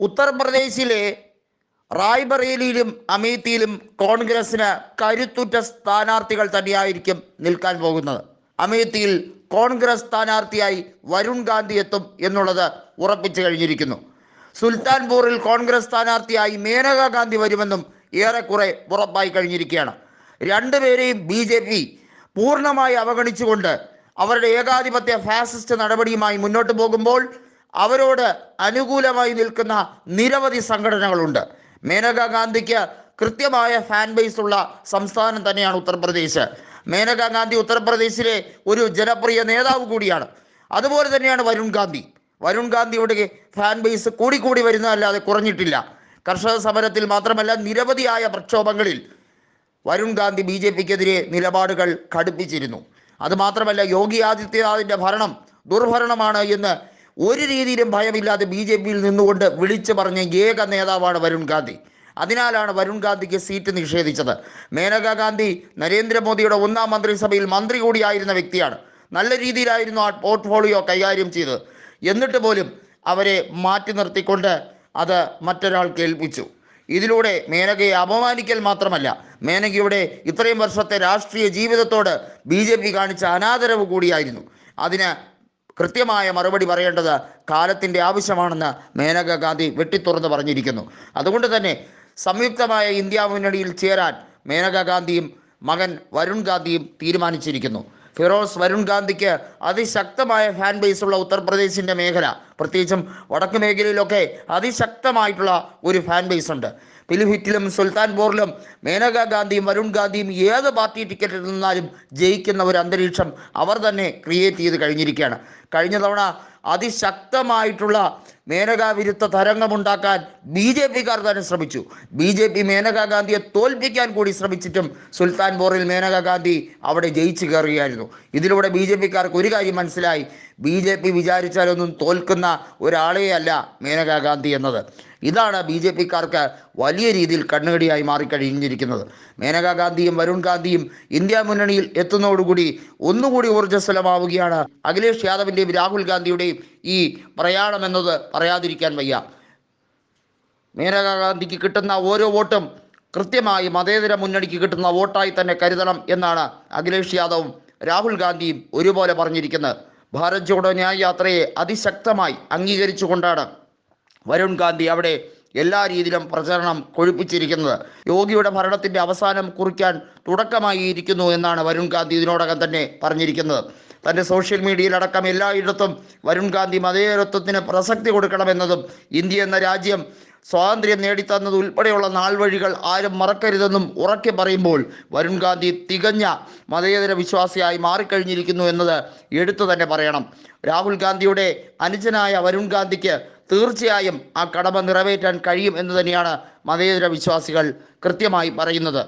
ഉത്തർപ്രദേശിലെ റായ്ബറേലിയിലും അമേത്തിയിലും കോൺഗ്രസിന് കരുത്തുറ്റ സ്ഥാനാർത്ഥികൾ തന്നെയായിരിക്കും നിൽക്കാൻ പോകുന്നത്. അമേത്തിയിൽ കോൺഗ്രസ് സ്ഥാനാർത്ഥിയായി വരുൺ ഗാന്ധി എത്തും എന്നുള്ളത് ഉറപ്പിച്ചു കഴിഞ്ഞിരിക്കുന്നു. സുൽത്താൻപൂറിൽ കോൺഗ്രസ് സ്ഥാനാർത്ഥിയായി മേനകാ ഗാന്ധി വരുമെന്നും ഏറെക്കുറെ ഉറപ്പായി കഴിഞ്ഞിരിക്കുകയാണ്. രണ്ടുപേരെയും ബി ജെ പി പൂർണമായി അവഗണിച്ചുകൊണ്ട് അവരുടെ ഏകാധിപത്യ ഫാസിസ്റ്റ് നടപടിയുമായി മുന്നോട്ട് പോകുമ്പോൾ അവരോട് അനുകൂലമായി നിൽക്കുന്ന നിരവധി സംഘടനകളുണ്ട്. മേനകാ ഗാന്ധിക്ക് കൃത്യമായ ഫാൻ ബേസ് ഉള്ള സംസ്ഥാനം തന്നെയാണ് ഉത്തർപ്രദേശ്. മേനകാ ഗാന്ധി ഉത്തർപ്രദേശിലെ ഒരു ജനപ്രിയ നേതാവ് കൂടിയാണ്. അതുപോലെ തന്നെയാണ് വരുൺ ഗാന്ധി. വരുൺ ഗാന്ധിയുടെ ഫാൻ ബേസ് കൂടിക്കൂടി വരുന്നതല്ലാതെ കുറഞ്ഞിട്ടില്ല. കർഷക സമരത്തിൽ മാത്രമല്ല നിരവധിയായ പ്രക്ഷോഭങ്ങളിൽ വരുൺ ഗാന്ധി ബി ജെ പിക്കെതിരെ നിലപാടുകൾ കടുപ്പിച്ചിരുന്നു അതുമാത്രമല്ല യോഗി ആദിത്യനാഥിന്റെ ഭരണം ദുർഭരണമാണ് എന്ന് ഒരു രീതിയിലും ഭയമില്ലാതെ ബി ജെ പിയിൽ നിന്നുകൊണ്ട് വിളിച്ചു പറഞ്ഞ ഏക നേതാവാണ് വരുൺ ഗാന്ധി. അതിനാലാണ് വരുൺ ഗാന്ധിക്ക് സീറ്റ് നിഷേധിച്ചത്. മേനകാ ഗാന്ധി നരേന്ദ്രമോദിയുടെ ഒന്നാം മന്ത്രിസഭയിൽ മന്ത്രി കൂടിയായിരുന്ന വ്യക്തിയാണ്. നല്ല രീതിയിലായിരുന്നു ആ പോർട്ട്ഫോളിയോ കൈകാര്യം ചെയ്തത്. എന്നിട്ട് പോലും അവരെ മാറ്റി നിർത്തിക്കൊണ്ട് അത് മറ്റൊരാൾ കേൾപ്പിച്ചു. ഇതിലൂടെ മേനകയെ അപമാനിക്കൽ മാത്രമല്ല മേനകയുടെ ഇത്രയും വർഷത്തെ രാഷ്ട്രീയ ജീവിതത്തോട് ബി കാണിച്ച അനാദരവ് കൂടിയായിരുന്നു. അതിന് കൃത്യമായ മറുപടി പറയേണ്ടത് കാലത്തിന്റെ ആവശ്യമാണെന്ന് മേനക ഗാന്ധി വെട്ടിത്തുറന്ന് പറഞ്ഞിരിക്കുന്നു. അതുകൊണ്ട് തന്നെ സംയുക്തമായ ഇന്ത്യ മുന്നണിയിൽ ചേരാൻ മേനക ഗാന്ധിയും മകൻ വരുൺ ഗാന്ധിയും തീരുമാനിച്ചിരിക്കുന്നു. ഫിറോസ് വരുൺ ഗാന്ധിക്ക് അതിശക്തമായ ഫാൻ ബേസുള്ള ഉത്തർപ്രദേശിന്റെ മേഖല. പ്രത്യേകിച്ചും വടക്ക് മേഖലയിലൊക്കെ അതിശക്തമായിട്ടുള്ള ഒരു ഫാൻ ബേസ് ഉണ്ട്. പിലിഭിറ്റിലും സുൽത്താൻപൂറിലും മേനക ഗാന്ധിയും വരുൺ ഗാന്ധിയും ഏത് പാർട്ടി ടിക്കറ്റിൽ നിന്നാലും ജയിക്കുന്ന ഒരു അന്തരീക്ഷം അവർ തന്നെ ക്രിയേറ്റ് ചെയ്ത് കഴിഞ്ഞിരിക്കുകയാണ്. കഴിഞ്ഞ തവണ അതിശക്തമായിട്ടുള്ള മേനകാ വിരുദ്ധ തരംഗമുണ്ടാക്കാൻ ബി ജെ പിക്കാർ തന്നെ ശ്രമിച്ചു. ബി ജെ പി മേനകാ ഗാന്ധിയെ തോൽപ്പിക്കാൻ കൂടി ശ്രമിച്ചിട്ടും സുൽത്താൻ ബോറിൽ മേനകാ ഗാന്ധി അവിടെ ജയിച്ചു കയറുകയായിരുന്നു. ഇതിലൂടെ ബി ജെ പിക്കാർക്ക് ഒരു കാര്യം മനസ്സിലായി. ബി ജെ പി വിചാരിച്ചാലൊന്നും തോൽക്കുന്ന ഒരാളേ അല്ല മേനക ഗാന്ധി എന്നത്. ഇതാണ് ബി ജെ പിക്കാർക്ക് വലിയ രീതിയിൽ കണ്ണുകടിയായി മാറിക്കഴിഞ്ഞിരിക്കുന്നത്. മേനകാ ഗാന്ധിയും വരുൺ ഗാന്ധിയും ഇന്ത്യ മുന്നണിയിൽ എത്തുന്നതോടുകൂടി ഒന്നുകൂടി ഊർജസ്വലമാവുകയാണ്. അഖിലേഷ് യാദവിന്റെയും രാഹുൽ ഗാന്ധിയുടെയും ഈ പ്രയാണമെന്നത് പറയാതിരിക്കാൻ വയ്യ. മേനകാ ഗാന്ധിക്ക് കിട്ടുന്ന ഓരോ വോട്ടും കൃത്യമായി മതേതര മുന്നണിക്ക് കിട്ടുന്ന വോട്ടായി തന്നെ കരുതണം എന്നാണ് അഖിലേഷ് യാദവും രാഹുൽ ഗാന്ധിയും ഒരുപോലെ പറഞ്ഞിരിക്കുന്നത്. ഭാരത് ജോഡോ ന്യായ യാത്രയെ അതിശക്തമായി അംഗീകരിച്ചുകൊണ്ടാണ് വരുൺ ഗാന്ധി അവിടെ എല്ലാ രീതിയിലും പ്രചരണം കൊഴുപ്പിച്ചിരിക്കുന്നത്. യോഗിയുടെ ഭരണത്തിന്റെ അവസാനം കുറിക്കാൻ തുടക്കമായിരിക്കുന്നു എന്നാണ് വരുൺ ഗാന്ധി ഇതിനോടകം തന്നെ പറഞ്ഞിരിക്കുന്നത്. തന്റെ സോഷ്യൽ മീഡിയയിലടക്കം എല്ലായിടത്തും വരുൺ ഗാന്ധി മതേതരത്വത്തിന് പ്രസക്തി കൊടുക്കണമെന്നതും ഇന്ത്യ എന്ന രാജ്യം സ്വാതന്ത്ര്യം നേടിത്തന്നത് ഉൾപ്പെടെയുള്ള നാൾവഴികൾ ആരും മറക്കരുതെന്നും ഉറക്കെ പറയുമ്പോൾ വരുൺ ഗാന്ധി തികഞ്ഞ മതേതര വിശ്വാസിയായി മാറിക്കഴിഞ്ഞിരിക്കുന്നു എന്നത് എടുത്തു തന്നെ പറയണം. രാഹുൽ ഗാന്ധിയുടെ അനുജനായ വരുൺ ഗാന്ധിക്ക് തീർച്ചയായും ആ കടമ നിറവേറ്റാൻ കഴിയും എന്ന് തന്നെയാണ് മതേതര വിശ്വാസികൾ കൃത്യമായി പറയുന്നത്.